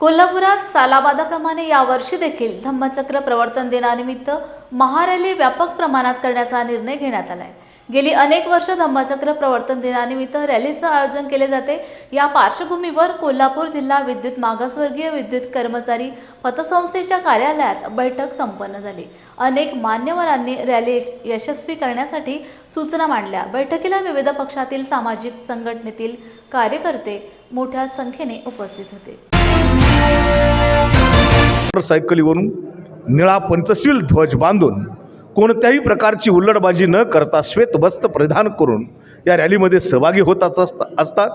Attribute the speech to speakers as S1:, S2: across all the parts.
S1: कोल्हापुरात सालाबादाप्रमाणे यावर्षी देखील धम्मचक्र प्रवर्तन दिनानिमित्त महारॅली व्यापक प्रमाणात करण्याचा निर्णय घेण्यात आलाय. गेली अनेक वर्ष धम्मचक्र प्रवर्तन दिनानिमित्त रॅलीचं आयोजन केले जाते. या पार्श्वभूमीवर कोल्हापूर जिल्हा विद्युत मागासवर्गीय विद्युत कर्मचारी पतसंस्थेच्या कार्यालयात बैठक संपन्न झाली. अनेक मान्यवरांनी रॅली यशस्वी करण्यासाठी सूचना मांडल्या. बैठकीला विविध पक्षातील सामाजिक संघटनेतील कार्यकर्ते मोठ्या संख्येने उपस्थित होते.
S2: मोटरसायकलीवरून निळा पंचशील ध्वज बांधून कोणत्याही प्रकारची उल्लडबाजी न करता श्वेतवस्त्र परिधान करून या रॅलीमध्ये सहभागी होत असतात.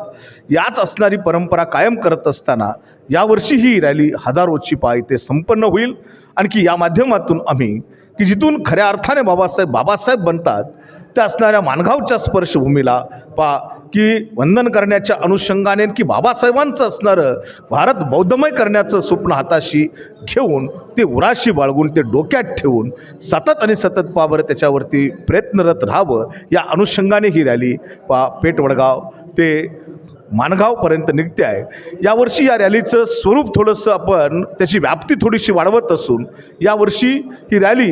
S2: याच असणारी परंपरा कायम करत असताना यावर्षी ही रॅली हजारोची पाय ते संपन्न होईल. आणखी या माध्यमातून आम्ही की जिथून खऱ्या अर्थाने बाबासाहेब बाबासाहेब बनतात त्या असणाऱ्या माणगावच्या स्पर्शभूमीला पा की वंदन करण्याच्या अनुषंगाने की बाबासाहेबांचं असणारं भारत बौद्धमय करण्याचं स्वप्न हाताशी घेऊन ते उराशी बाळगून ते डोक्यात ठेवून सतत आणि सतत पावर त्याच्यावरती प्रयत्नरत राहावं या अनुषंगाने ही रॅली पा पेटवडगाव ते माणगावपर्यंत निघते आहे. यावर्षी या रॅलीचं स्वरूप थोडंसं आपण त्याची व्याप्ती थोडीशी वाढवत असून यावर्षी ही रॅली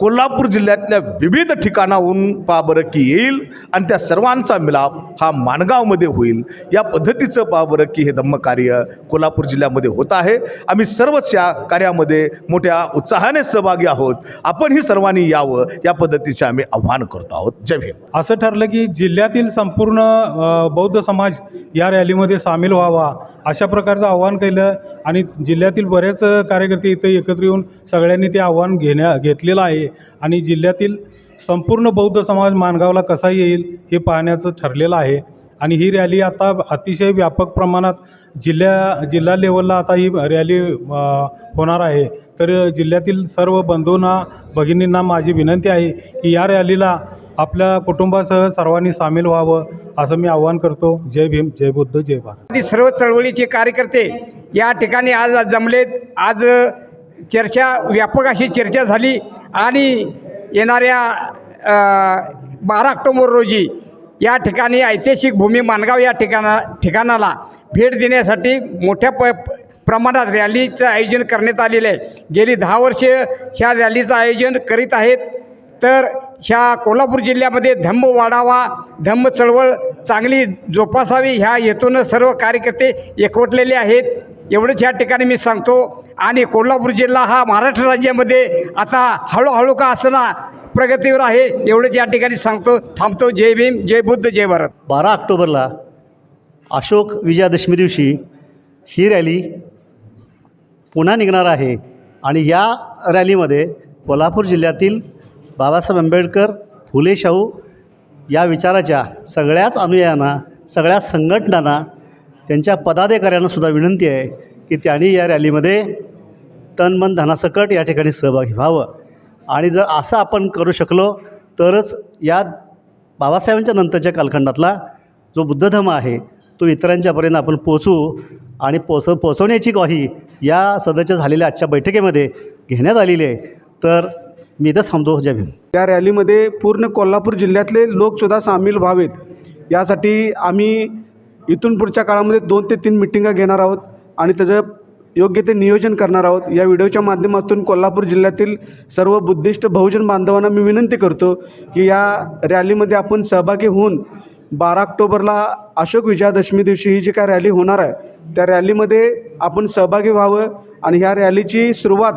S2: कोल्हापूर जिल्ह्यातल्या विविध ठिकाणाहून पा बरं की येईल आणि त्या सर्वांचा मिलाप हा माणगावमध्ये होईल. या पद्धतीचं पा बरं की हे धम्मकार्य कोल्हापूर जिल्ह्यामध्ये होत आहे. आम्ही सर्वच या कार्यामध्ये मोठ्या उत्साहाने सहभागी आहोत. आपणही सर्वांनी यावं. या पद्धतीचे आम्ही आव्हान करतो आहोत. जय भीम.
S3: असं ठरलं की जिल्ह्यातील संपूर्ण बौद्ध समाज या रॅलीमध्ये सामील व्हावा. अशा प्रकारचं आव्हान केलं आणि जिल्ह्यातील बरेच कार्यकर्ते इथे एकत्र येऊन सगळ्यांनी ते आव्हान घेण्या घेतलेलं आहे. आणि जिल्ह्यातील संपूर्ण बौद्ध समाज माणगावला कसा येईल हे पाहण्याचं ठरलेलं आहे. आणि ही रॅली आता अतिशय व्यापक प्रमाणात जिल्ह्या जिल्हा लेवलला आता ही रॅली होणार आहे. तर जिल्ह्यातील सर्व बंधूंना भगिनींना माझी विनंती आहे की या रॅलीला आपल्या कुटुंबासह सर्वांनी सामील व्हावं असं मी आवाहन करतो. जय भीम जय बुद्ध जय भारत.
S4: सर्व चळवळीचे कार्यकर्ते या ठिकाणी आज जमलेत. आज चर्चा व्यापक अशी चर्चा झाली आणि येणाऱ्या बारा ऑक्टोबर रोजी या ठिकाणी ऐतिहासिक भूमी मानगाव या ठिकाणा ठिकाणाला भेट देण्यासाठी मोठ्या प प्रमाणात रॅलीचं आयोजन करण्यात आलेलं आहे. गेली दहा वर्षे ह्या रॅलीचं आयोजन करीत आहेत. तर ह्या कोल्हापूर जिल्ह्यामध्ये धम्म वाढावा धम्म चळवळ चांगली जोपासावी ह्या हेतूनं सर्व कार्यकर्ते एकवटलेले आहेत. एवढंच ह्या ठिकाणी मी सांगतो. आणि कोल्हापूर जिल्हा हा महाराष्ट्र राज्यामध्ये आता हळूहळू का असना प्रगतीवर आहे एवढंच या ठिकाणी सांगतो. थांबतो. जय भीम जय बुद्ध जय भारत.
S5: बारा ऑक्टोबरला अशोक विजयादशमी दिवशी ही रॅली पुन्हा निघणार आहे. आणि या रॅलीमध्ये कोल्हापूर जिल्ह्यातील बाबासाहेब आंबेडकर फुले शाहू या विचाराच्या सगळ्याच अनुयायांना सगळ्या संघटनांना त्यांच्या पदाधिकाऱ्यांना सुद्धा विनंती आहे की त्यांनी या रॅलीमध्ये तन मन धनासकट या ठिकाणी सहभागी व्हावं. आणि जर असं आपण करू शकलो तरच या बाबासाहेबांच्या नंतरच्या कालखंडातला जो बुद्धधर्म आहे तो इतरांच्यापर्यंत आपण पोचू आणि पोच पोचवण्याची ग्वाही या सदस्य झालेल्या आजच्या बैठकीमध्ये घेण्यात आलेली आहे. तर मी तर थांबतो जय भीम.
S6: या रॅलीमध्ये पूर्ण कोल्हापूर जिल्ह्यातले लोकसुद्धा सामील व्हावेत. यासाठी आम्ही इथून पुढच्या काळामध्ये दोन ते तीन मिटिंगा घेणार आहोत आणि त्याचं योग्य ते नियोजन करणार आहोत. या व्हिडिओच्या माध्यमातून कोल्हापूर जिल्ह्यातील सर्व बुद्धिस्ट बहुजन बांधवांना मी विनंती करतो की या रॅलीमध्ये आपण सहभागी होऊन बारा ऑक्टोबरला अशोक विजयादशमी दिवशी ही जी काय रॅली होणार आहे त्या रॅलीमध्ये आपण सहभागी व्हावं आणि ह्या रॅलीची सुरुवात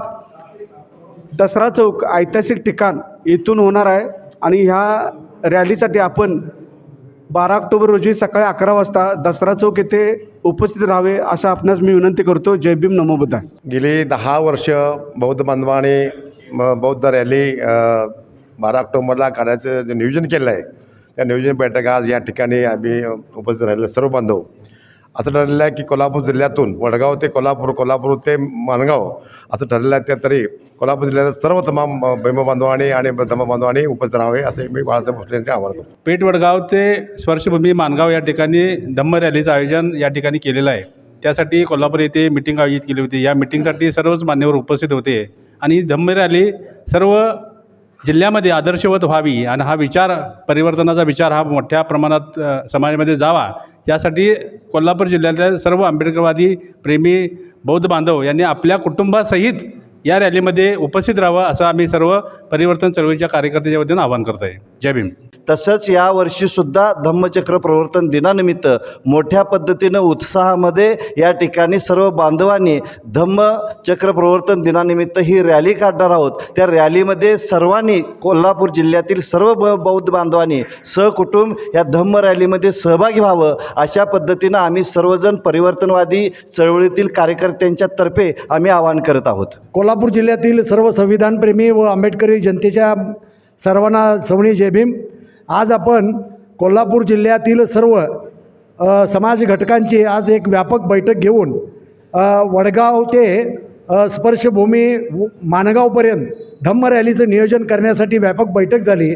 S6: दसरा चौक ऐतिहासिक ठिकाण इथून होणार आहे. आणि ह्या रॅलीसाठी आपण बारा ऑक्टोबर रोजी सकाळी अकरा वाजता दसरा चौक येथे उपस्थित राहावे असं आपणास मी विनंती करतो. जय भीम. नमो बुद्धाय.
S7: गेली दहा वर्ष बौद्ध बांधवाने बौद्ध रॅली बारा ऑक्टोबरला काढायचं जे नियोजन केलं आहे त्या नियोजन बैठक आज या ठिकाणी आम्ही उपस्थित राहिलेले सर्व बांधव. असं ठरलेलं आहे की कोल्हापूर जिल्ह्यातून वडगाव ते कोल्हापूर कोल्हापूर ते माणगाव असं ठरलेलं आहे त्या तरी कोल्हापूर जिल्ह्यात सर्व तमाम भैम बांधवांनी आणि धम्म बांधवांनी उपस्थित राहावे असे मी बाळासाहेब भोसलेंचे आवाहन करतो.
S3: पेठ वडगाव ते स्पर्शभूमी मानगाव या ठिकाणी धम्म रॅलीचं आयोजन या ठिकाणी केलेलं आहे. त्यासाठी कोल्हापूर येथे मिटिंग आयोजित केली होती. या मिटिंगसाठी सर्वच मान्यवर उपस्थित होते आणि धम्म रॅली सर्व जिल्ह्यामध्ये आदर्शवत व्हावी आणि हा विचार परिवर्तनाचा विचार हा मोठ्या प्रमाणात समाजामध्ये जावा यासाठी कोल्हापूर जिल्ह्यातल्या सर्व आंबेडकरवादी प्रेमी
S8: बौद्ध बांधव यांनी आपल्या कुटुंबासहित या रॅलीमध्ये उपस्थित राहावं असं आम्ही सर्व परिवर्तन चळवळीच्या कार्यकर्त्याच्या वतीनं आवाहन करत आहे. जय भीम.
S9: तसंच यावर्षीसुद्धा धम्मचक्र प्रवर्तन दिनानिमित्त मोठ्या पद्धतीनं उत्साहामध्ये या ठिकाणी सर्व बांधवांनी धम्मचक्र प्रवर्तन दिनानिमित्त ही रॅली काढणार आहोत. त्या रॅलीमध्ये सर्वांनी कोल्हापूर जिल्ह्यातील सर्व ब बौद्ध बांधवांनी सहकुटुंब या धम्म रॅलीमध्ये सहभागी व्हावं अशा पद्धतीनं आम्ही सर्वजण परिवर्तनवादी चळवळीतील कार्यकर्त्यांच्या तर्फे आम्ही आवाहन करत आहोत.
S10: कोल्हापूर जिल्ह्यातील सर्व संविधानप्रेमी व आंबेडकरी जनतेच्या सर्वांना सवणी जय भीम. आज आपण कोल्हापूर जिल्ह्यातील सर्व समाज घटकांची आज एक व्यापक बैठक घेऊन वडगाव ते स्पर्शभूमी व- माणगावपर्यंत धम्म रॅलीचं नियोजन करण्यासाठी व्यापक बैठक झाली.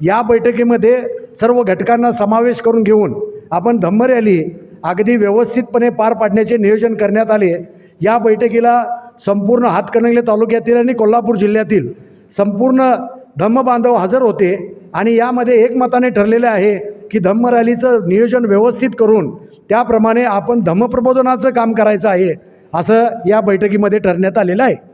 S10: या बैठकीमध्ये सर्व घटकांना समावेश करून घेऊन आपण धम्म रॅली अगदी व्यवस्थितपणे पार पाडण्याचे नियोजन करण्यात आले. या बैठकीला संपूर्ण हातकणंगले तालुक्यातील आणि कोल्हापूर जिल्ह्यातील संपूर्ण धम्मबांधव हजर होते आणि यामध्ये एकमताने ठरलेलं आहे की धम्म रॅलीचं नियोजन व्यवस्थित करून त्याप्रमाणे आपण धम्मप्रबोधनाचं काम करायचं आहे असं या बैठकीमध्ये ठरण्यात आलेलं आहे.